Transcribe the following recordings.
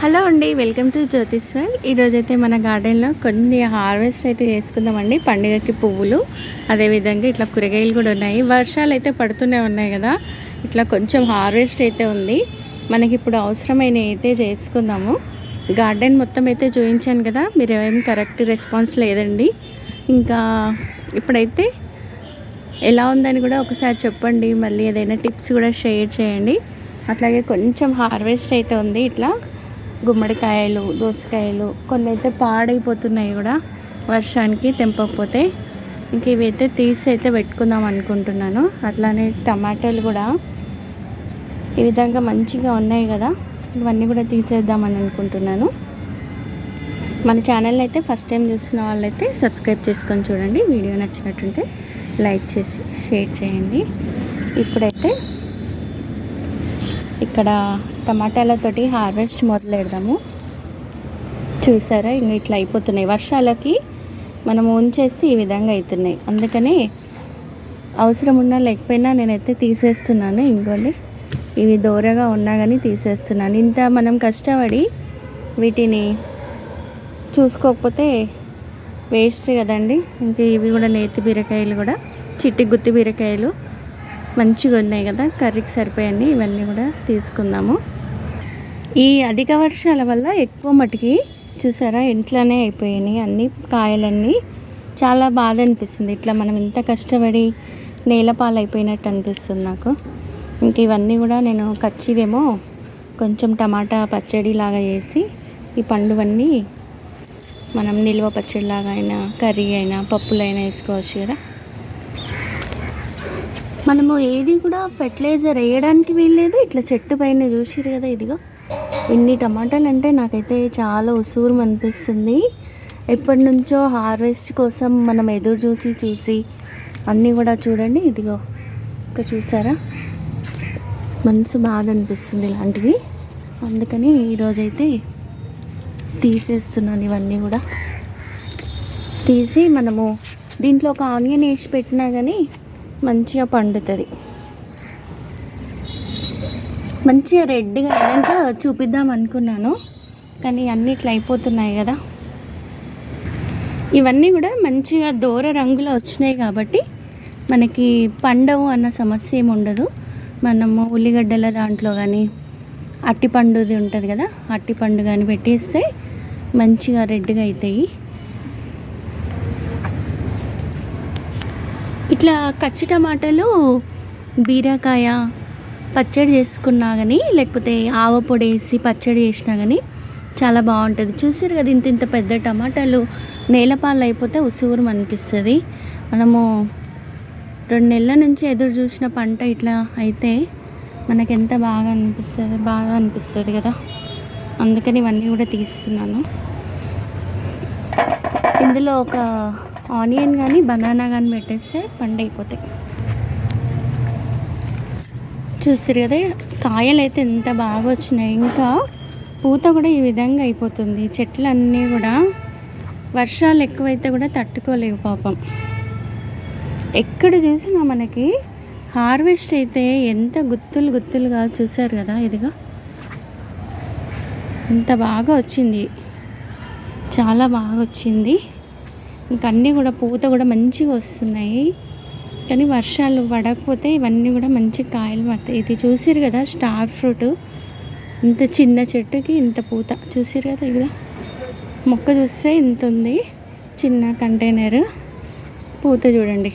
Hello అండి welcome to జ్యోతిష్వల్ ఈరోజైతే మన గార్డెన్లో కొన్ని హార్వెస్ట్ అయితే చేసుకుందామండి పండుగకి పువ్వులు అదేవిధంగా ఇట్లా కూరగాయలు కూడా ఉన్నాయి. వర్షాలు అయితే పడుతూనే ఉన్నాయి కదా ఇట్లా కొంచెం హార్వెస్ట్ అయితే ఉంది. మనకి ఇప్పుడు అవసరమైన అయితే చేసుకుందాము. గార్డెన్ మొత్తం అయితే చూపించాను కదా మీరు ఏం కరెక్ట్ రెస్పాన్స్ లేదండి. ఇంకా ఇప్పుడైతే ఎలా ఉందని కూడా ఒకసారి చెప్పండి మళ్ళీ ఏదైనా టిప్స్ కూడా షేర్ చేయండి. అట్లాగే కొంచెం హార్వెస్ట్ అయితే ఉంది ఇట్లా. గుమ్మడికాయలు దోసకాయలు కొన్ని అయితే పాడైపోతున్నాయి కూడా. వర్షానికి తెంపకపోతే ఇంక ఇవైతే తీసి అయితే పెట్టుకుందాం అనుకుంటున్నాను. అట్లానే టమాటాలు కూడా ఈ విధంగా మంచిగా ఉన్నాయి కదా. ఇవన్నీ కూడా తీసేద్దామని అనుకుంటున్నాను. మన ఛానల్ అయితే ఫస్ట్ టైం చూస్తున్న వాళ్ళైతే సబ్స్క్రైబ్ చేసుకొని చూడండి. వీడియో నచ్చినట్టుంటే లైక్ చేసి షేర్ చేయండి. ఇప్పుడైతే ఇక్కడ టమాటాలతోటి హార్వెస్ట్ మొదలెడదాము. చూసారా ఇంక ఇట్లా అయిపోతున్నాయి. వర్షాలకి మనం ఉంచేస్తే ఈ విధంగా అవుతున్నాయి అందుకని అవసరం ఉన్నా లేకపోయినా నేనైతే తీసేస్తున్నాను. ఇంకోండి ఇవి దూరగా ఉన్నా కానీ తీసేస్తున్నాను. ఇంత మనం కష్టపడి వీటిని చూసుకోకపోతే వేస్ట్ కదండి. ఇంకా ఇవి కూడా నేతి బీరకాయలు కూడా చిట్టి గుత్తి బీరకాయలు మంచిగా ఉన్నాయి కదా. కర్రీకి సరిపోయండి ఇవన్నీ కూడా తీసుకుందాము. ఈ అధిక వర్షాల వల్ల ఎక్కువ మటుకి చూసారా ఇంట్లోనే అయిపోయినాయి అన్ని కాయలన్నీ. చాలా బాధ అనిపిస్తుంది. ఇట్లా మనం ఇంత కష్టపడి నేలపాలైపోయినట్టు అనిపిస్తుంది నాకు. ఇంక ఇవన్నీ కూడా నేను కచ్చివేమో కొంచెం టమాటా పచ్చడి లాగా చేసి ఈ పండువన్నీ మనం నిల్వ పచ్చడిలాగా అయినా కర్రీ అయినా పప్పులైనా వేసుకోవచ్చు కదా. మనము ఏది కూడా ఫెర్టిలైజర్ వేయడానికి వీల్లేదు. ఇట్లా చెట్టు పైన చూసిరు కదా ఇదిగో. ఇన్ని టమాటాలు అంటే నాకైతే చాలా ఉసూరు అనిపిస్తుంది. ఎప్పటి నుంచో హార్వెస్ట్ కోసం మనం ఎదురు చూసి చూసి అన్నీ కూడా చూడండి. ఇదిగో ఇక చూసారా? మనసు బాధ అనిపిస్తుంది ఇలాంటివి. అందుకని ఈరోజైతే తీసేస్తున్నాను ఇవన్నీ కూడా. తీసి మనము దీంట్లో ఒక ఆనియన్ వేసి పెట్టినా కానీ మంచిగా పండుతుంది. మంచిగా రెడ్గా అయినాక చూపిద్దాం అనుకున్నాను. కానీ అన్ని ఇట్లా అయిపోతున్నాయి కదా. ఇవన్నీ కూడా మంచిగా దూర రంగులో వచ్చినాయి కాబట్టి మనకి పండవు అన్న సమస్య ఏమి ఉండదు. మనము ఉల్లిగడ్డల దాంట్లో కానీ అట్టిపండుది ఉంటుంది కదా అట్టిపండు కానీ పెట్టేస్తే మంచిగా రెడ్గా అవుతాయి ఇట్లా కచ్చి టమాటాలు బీరకాయ పచ్చడి చేసుకున్నా కానీ లేకపోతే ఆవ పొడి వేసి పచ్చడి చేసినా కానీ చాలా బాగుంటుంది. చూసారు కదా ఇంత ఇంత పెద్ద టమాటాలు నేలపాలు అయిపోతే ఉసుగురు అనిపిస్తుంది. మనము రెండు నెలల నుంచి ఎదురు చూసిన పంట ఇట్లా అయితే మనకు ఎంత బాగా అనిపిస్తుంది బాగా అనిపిస్తుంది కదా. అందుకని ఇవన్నీ కూడా తీస్తున్నాను. ఇందులో ఒక ఆనియన్ కానీ బనానా కానీ పెట్టేస్తే పండు అయిపోతాయి చూసారు కదా కాయలు అయితే ఎంత బాగా వచ్చినాయి ఇంకా పూత కూడా ఈ విధంగా అయిపోతుంది. చెట్లన్నీ కూడా వర్షాలు ఎక్కువైతే కూడా తట్టుకోలేవు పాపం. ఎక్కడ చూసినా మనకి హార్వెస్ట్ అయితే ఎంత గుత్తులు గుత్తులుగా చూసారు కదా ఇదిగా. ఎంత బాగా వచ్చింది. చాలా బాగా వచ్చింది ఇంకా అన్నీ కూడా పూత కూడా మంచిగా వస్తున్నాయి. కానీ వర్షాలు పడకపోతే ఇవన్నీ కూడా మంచి కాయలు పడతాయి. ఇది చూసిరు కదా స్టార్ ఫ్రూట్. ఇంత చిన్న చెట్టుకి ఇంత పూత. చూసారు కదా ఇక్కడ మొక్క చూస్తే ఇంత ఉంది. చిన్న కంటైనర్. పూత చూడండి.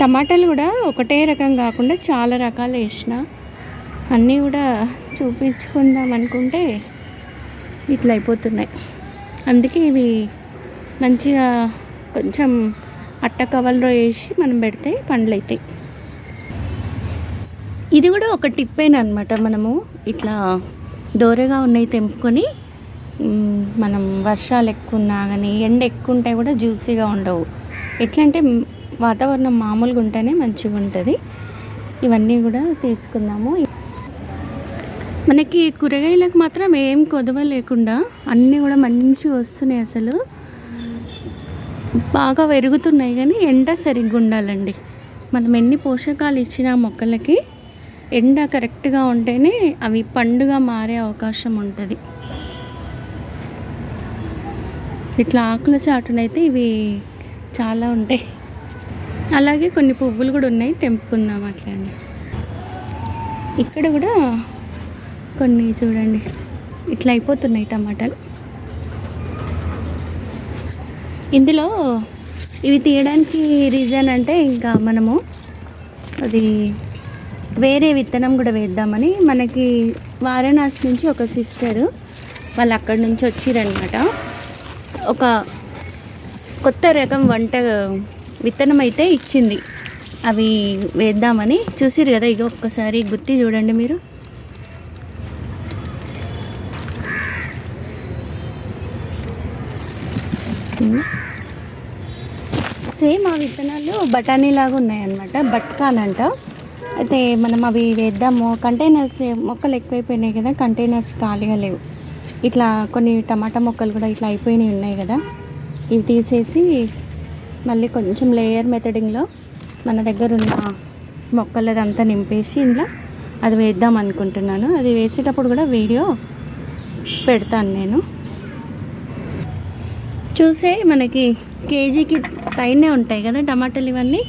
టమాటాలు కూడా ఒకటే రకం కాకుండా చాలా రకాలు వేసిన. అన్నీ కూడా చూపించుకుందాం అనుకుంటే ఇట్లా అయిపోతున్నాయి. అందుకే ఇవి మంచిగా కొంచెం అట్ట కవర్లో వేసి మనం పెడితే పండ్లు అవుతాయి ఇది కూడా ఒక టిప్పేనా అనమాట మనము? ఇట్లా దోరగా ఉన్నాయి తెంపుకొని మనం వర్షాలు ఎక్కువ ఉన్నా కానీ ఎండ ఎక్కువ ఉంటే కూడా జ్యూసీగా ఉండవు. ఎట్లా అంటే వాతావరణం మామూలుగా ఉంటేనే మంచిగా ఉంటుంది. ఇవన్నీ కూడా తీసుకుందాము. మనకి కూరగాయలకు మాత్రం ఏం కొదవ లేకుండా అన్నీ కూడా మంచిగా వస్తున్నాయి అసలు. బాగా పెరుగుతున్నాయి కానీ ఎండ సరిగ్గా ఉండాలండి. మనం ఎన్ని పోషకాలు ఇచ్చినా మొక్కలకి ఎండ కరెక్ట్గా ఉంటేనే అవి పండుగ మారే అవకాశం ఉంటుంది. ఇట్లా ఆకుల చాటునైతే ఇవి చాలా ఉంటాయి. అలాగే కొన్ని పువ్వులు కూడా ఉన్నాయి తెంపుకుందాం అట్లనే ఇక్కడ కూడా కొన్ని చూడండి. ఇట్లా అయిపోతున్నాయి టమాటాలు. ఇందులో ఇవి తీయడానికి రీజన్ అంటే ఇంకా మనము అది వేరే విత్తనం కూడా వేద్దామని మనకి వారణాసి నుంచి ఒక సిస్టరు వాళ్ళు అక్కడి నుంచి వచ్చిరనమాట ఒక కొత్త రకం వంట విత్తనం అయితే ఇచ్చింది. అవి వేద్దామని చూసిరు కదా ఇక ఒక్కసారి గుత్తి చూడండి మీరు. సేమ్ ఆ విత్తనాలు బఠానీ లాగా ఉన్నాయన్నమాట. బట్కాలంట. అయితే మనం అవి వేద్దాము. కంటైనర్స్ మొక్కలు ఎక్కువైపోయినాయి కదా కంటైనర్స్ ఖాళీగా లేవు. ఇట్లా కొన్ని టమాటా మొక్కలు కూడా ఇట్లా అయిపోయినాయి ఉన్నాయి కదా. ఇవి తీసేసి మళ్ళీ కొంచెం లేయర్ మెథడింగ్లో మన దగ్గర ఉన్న మొక్కలదంతా నింపేసి ఇందులో అది వేద్దాం అనుకుంటున్నాను. అది వేసేటప్పుడు కూడా వీడియో పెడతాను నేను. చూసే మనకి కేజీకి పైనే ఉంటాయి కదా టమాటాలు ఇవన్నీ.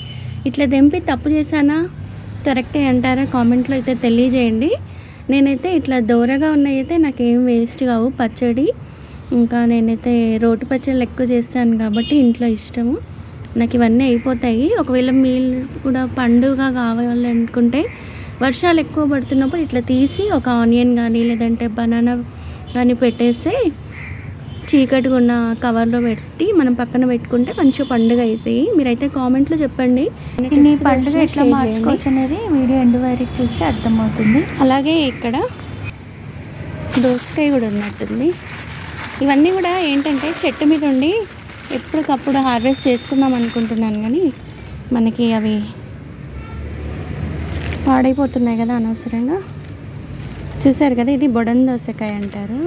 ఇట్లా తెంపి తప్పు చేశానా? కరెక్టే అంటారా? కామెంట్లో అయితే తెలియజేయండి. నేనైతే ఇట్లా దూరగా ఉన్నాయైతే అయితే నాకేం వేస్ట్ కావు. పచ్చడి ఇంకా నేనైతే రోటి పచ్చళ్ళు ఎక్కువ చేస్తాను కాబట్టి ఇంట్లో ఇష్టము. నాకు ఇవన్నీ అయిపోతాయి. ఒకవేళ మీరు కూడా పండుగ కావాలనుకుంటే వర్షాలు ఎక్కువ పడుతున్నప్పుడు ఇట్లా తీసి ఒక ఆనియన్ కానీ లేదంటే బనానా కానీ పెట్టేస్తే చీకటిగా ఉన్న కవర్లో పెట్టి మనం పక్కన పెట్టుకుంటే మంచిగా పండుగ అవుతాయి మీరైతే కామెంట్లో చెప్పండి. ఈ పండుగ ఎట్లా మార్చుకోవచ్చు అనేది వీడియో ఎండ్ వరకు చూస్తే అర్థమవుతుంది. అలాగే ఇక్కడ దోసకాయ కూడా ఉన్నట్టుంది. ఇవన్నీ కూడా ఏంటంటే చెట్టు మీద ఉండి ఎప్పటికప్పుడు హార్వెస్ట్ చేసుకుందాం అనుకుంటున్నాను కానీ మనకి అవి పాడైపోతున్నాయి కదా అనవసరంగా. చూసారు కదా ఇది బొడన్ దోసకాయ అంటారు.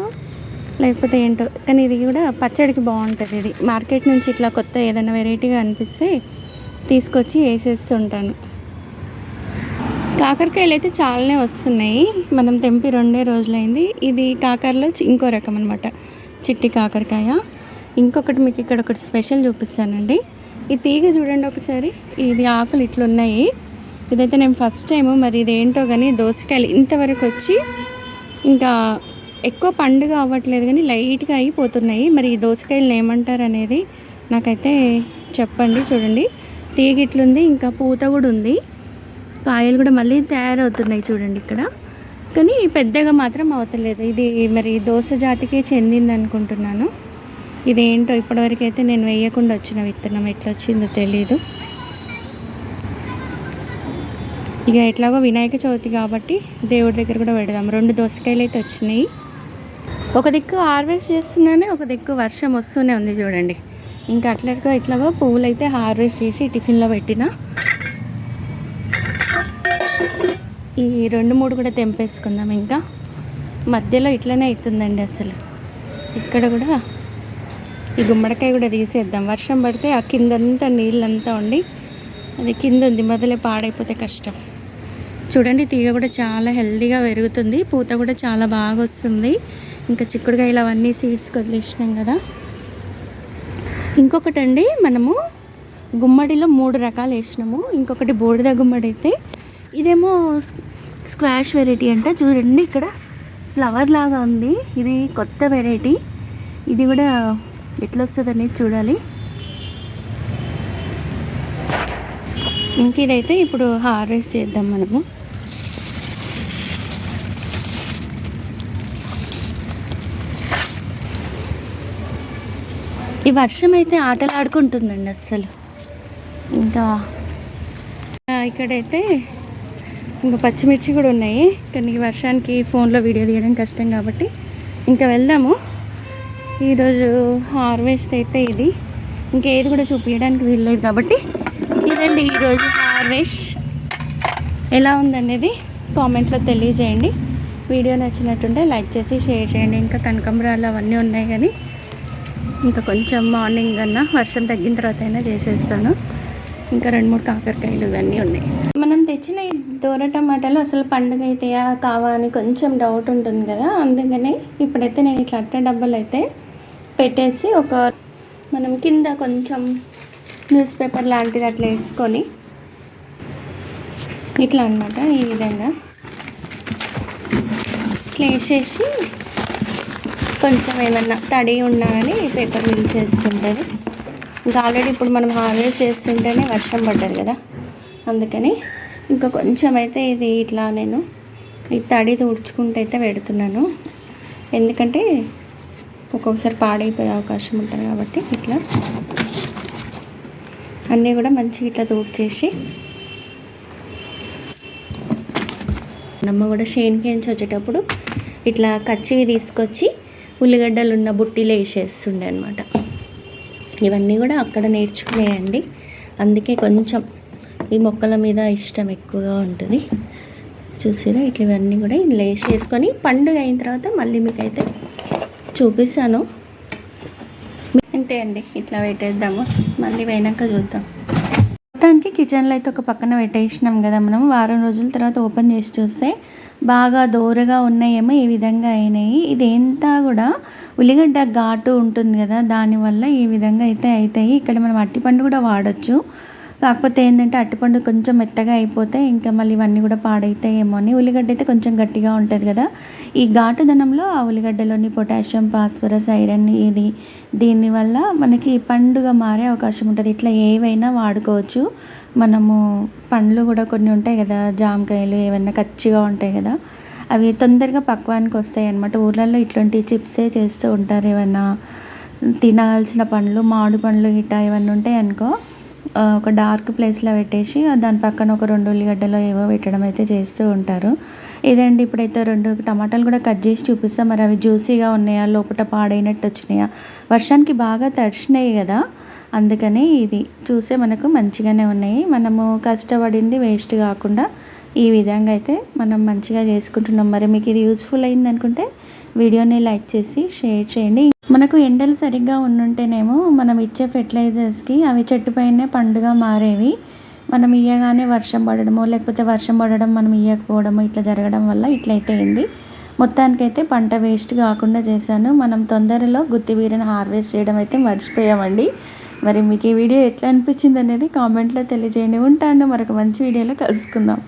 లేకపోతే ఏంటో. కానీ ఇది కూడా పచ్చడికి బాగుంటుంది ఇది. మార్కెట్ నుంచి ఇట్లా కొత్త ఏదైనా వెరైటీగా అనిపిస్తే తీసుకొచ్చి వేసేస్తుంటాను కాకరకాయలు అయితే చాలానే వస్తున్నాయి. మనం తెంపి రెండే రోజులైంది. ఇది కాకరలో ఇంకో రకం అనమాట చిట్టి కాకరకాయ. ఇంకొకటి మీకు ఇక్కడ ఒకటి స్పెషల్ చూపిస్తానండి. ఈ తీగ చూడండి ఒకసారి. ఇది ఆకులు ఇట్లున్నాయి. ఇదైతే నేను ఫస్ట్ టైము. మరి ఇదేంటో కానీ దోసకాయలు ఇంతవరకు వచ్చి ఇంకా ఎక్కువ పండుగ అవ్వట్లేదు కానీ లైట్గా అయిపోతున్నాయి. మరి ఈ దోసకాయలు ఏమంటారు అనేది నాకైతే చెప్పండి చూడండి. తీగ ఇట్లుంది ఇంకా పూత కూడా ఉంది. కాయలు కూడా మళ్ళీ తయారవుతున్నాయి చూడండి ఇక్కడ. కానీ పెద్దగా మాత్రం అవతలేదు. ఇది మరి దోస జాతికి చెందింది అనుకుంటున్నాను. ఇదేంటో ఇప్పటివరకు అయితే నేను వేయకుండా వచ్చిన విత్తనం. ఎట్లా వచ్చిందో తెలియదు ఇక ఎట్లాగో వినాయక చవితి కాబట్టి దేవుడి దగ్గర కూడా పెడదాం. రెండు దోసకాయలు అయితే వచ్చినాయి. ఒక దిక్కు హార్వెస్ట్ చేస్తున్నానే ఒక దిక్కు వర్షం వస్తూనే ఉంది చూడండి. ఇంకా అట్లాగో ఇట్లాగో పువ్వులు అయితే హార్వెస్ట్ చేసి టిఫిన్లో పెట్టిన. ఈ రెండు మూడు కూడా తెంపేసుకుందాం ఇంకా. మధ్యలో ఇట్లనే అవుతుందండి అసలు. ఇక్కడ కూడా ఈ గుమ్మడికాయ కూడా తీసేద్దాం. వర్షం పడితే ఆ కిందంతా నీళ్ళంతా ఉండి అది కింద ఉంది మొదలే పాడైపోతే కష్టం. చూడండి తీగ కూడా చాలా హెల్దీగా పెరుగుతుంది. పూత కూడా చాలా బాగా వస్తుంది. ఇంకా చిక్కుడుకాయలు అవన్నీ సీడ్స్ వదిలేసినాం కదా. ఇంకొకటి అండి మనము గుమ్మడిలో మూడు రకాలు వేసినాము. ఇంకొకటి బూడిద గుమ్మడి అయితే ఇదేమో స్క్వాష్ వెరైటీ అంట. చూడండి ఇక్కడ ఫ్లవర్ లాగా ఉంది. ఇది కొత్త వెరైటీ ఇది కూడా ఎట్లా వస్తుంది అనేది చూడాలి. ఇంక ఇదైతే ఇప్పుడు హార్వెస్ట్ చేద్దాం మనము. ఈ వర్షం అయితే ఆటలు ఆడుకుంటుందండి అస్సలు. ఇంకా ఇక్కడైతే ఇంకా పచ్చిమిర్చి కూడా ఉన్నాయి. కానీ ఈ వర్షానికి ఫోన్లో వీడియో తీయడం కష్టం కాబట్టి ఇంకా వెళ్దాము. ఈరోజు హార్వెస్ట్ అయితే ఇది. ఇంకేది కూడా చూపించడానికి వీల్లేదు కాబట్టి ఇదండి ఈరోజు హార్వెస్ట్ ఎలా ఉందనేది కామెంట్లో తెలియజేయండి. వీడియో నచ్చినట్టుంటే లైక్ చేసి షేర్ చేయండి. ఇంకా కనకంబరాలు అవన్నీ ఉన్నాయి కానీ ఇంకా కొంచెం మార్నింగ్ కన్నా వర్షం తగ్గిన తర్వాత అయినా చేసేస్తాను. ఇంకా రెండు మూడు కాకరకాయలు ఇవన్నీ ఉన్నాయి. మనం తెచ్చిన ఈ దూర టమాటాలు అసలు పండుగ అయితేయా కావా అని కొంచెం డౌట్ ఉంటుంది కదా. అందుకనే ఇప్పుడైతే నేను ఇట్లా అట్ట డబ్బాలు అయితే పెట్టేసి ఒక మనం కింద కొంచెం న్యూస్ పేపర్ లాంటిది అట్లా వేసుకొని ఇట్లా అన్నమాట ఈ విధంగా. ఇట్లా వేసేసి కొంచెం ఏమన్నా తడి ఉన్నా కానీ పేపర్ మిల్ చేసుకుంటుంది. ఇంకా ఆల్రెడీ ఇప్పుడు మనం హార్వెస్ట్ చేస్తుంటేనే వర్షం పడ్డది కదా. అందుకని ఇంకా కొంచెం అయితే ఇది ఇట్లా నేను ఈ తడి తుడుచుకుంటూ అయితే పెడుతున్నాను. ఎందుకంటే ఒక్కొక్కసారి పాడైపోయే అవకాశం ఉంటుంది కాబట్టి ఇట్లా అన్నీ కూడా మంచిగా ఇట్లా తుడిచేసి అమ్మ కూడా షేన్కేంచి వచ్చేటప్పుడు ఇట్లా కచ్చివి తీసుకొచ్చి ఉల్లిగడ్డలు ఉన్న బుట్టిలో వేసేస్తుండే అనమాట ఇవన్నీ కూడా అక్కడ నేర్చుకునేయండి. అందుకే కొంచెం ఈ మొక్కల మీద ఇష్టం ఎక్కువగా ఉంటుంది. చూసిరా ఇట్లా ఇవన్నీ కూడా ఇందులో వేసేసుకొని పండుగ అయిన తర్వాత మళ్ళీ మీకైతే చూపిస్తాను. అంతే అండి ఇట్లా పెట్టేద్దాము. మళ్ళీ పోయినాక చూద్దాం. మొత్తానికి కిచెన్లో అయితే ఒక పక్కన పెట్టేసినాం కదా మనం. వారం రోజుల తర్వాత ఓపెన్ చేసి చూస్తే బాగా దోరగా ఉన్నాయేమో ఈ విధంగా అయినాయి. ఇదంతా కూడా ఉల్లిగడ్డ ఘాటు ఉంటుంది కదా దానివల్ల ఈ విధంగా అయితే అవుతాయి ఇక్కడ మనం అట్టిపండు కూడా వాడచ్చు. కాకపోతే ఏంటంటే అట్టిపండు కొంచెం మెత్తగా అయిపోతే ఇంకా మళ్ళీ ఇవన్నీ కూడా పాడైతాయేమో అని. ఉల్లిగడ్డ అయితే కొంచెం గట్టిగా ఉంటుంది కదా. ఈ ఘాటుదనంలో ఆ ఉల్లిగడ్డలోని పొటాషియం ఫాస్ఫరస్ ఐరన్ ఇది దీనివల్ల మనకి పండుగ మారే అవకాశం ఉంటుంది. ఇట్లా ఏవైనా వాడుకోవచ్చు. మనము పండ్లు కూడా కొన్ని ఉంటాయి కదా జామకాయలు ఏవైనా కచ్చిగా ఉంటాయి కదా. అవి తొందరగా పక్వానికి వస్తాయి అన్నమాట. ఊర్లలో ఇట్లాంటి చిప్సే చేస్తూ ఉంటారు ఏమైనా తినాల్సిన పండ్లు మామిడి పండ్లు ఇట్లా ఇవన్నీ ఉంటాయి అనుకో. ఒక డార్క్ ప్లేస్లో పెట్టేసి దాని పక్కన ఒక రెండు ఉల్లిగడ్డలో ఏవో పెట్టడం అయితే చేస్తూ ఉంటారు. ఇదండి ఇప్పుడైతే రెండు టమాటాలు కూడా కట్ చేసి చూపిస్తాం. మరి అవి జ్యూసీగా ఉన్నాయా లోపల పాడైనట్టు వచ్చినాయా? వర్షానికి బాగా తడిచినాయి కదా. అందుకని ఇది చూసే మనకు మంచిగానే ఉన్నాయి. మనము కష్టపడింది వేస్ట్ కాకుండా ఈ విధంగా అయితే మనం మంచిగా చేసుకుంటున్నాం. మరి మీకు ఇది యూస్ఫుల్ అయింది అనుకుంటే వీడియోని లైక్ చేసి షేర్ చేయండి. మనకు ఎండలు సరిగ్గా ఉండుంటేనేమో మనం ఇచ్చే ఫెర్టిలైజర్స్కి అవి చెట్టుపైనే పండుగ మారేవి. మనం ఇయ్యగానే వర్షం పడడము లేకపోతే వర్షం పడడం మనం ఇయ్యకపోవడము ఇట్లా జరగడం వల్ల ఇట్లయితే అయింది. మొత్తానికైతే పంట వేస్ట్ కాకుండా చేశాను. మనం తొందరలో గుత్తిబీరని హార్వెస్ట్ చేయడం అయితే మర్చిపోయామండి. మరి మీకు ఈ వీడియో ఎట్లా అనిపించింది అనేది కామెంట్లో తెలియజేయండి. ఉంటాను. మరొక మంచి వీడియోలో కలుసుకుందాం.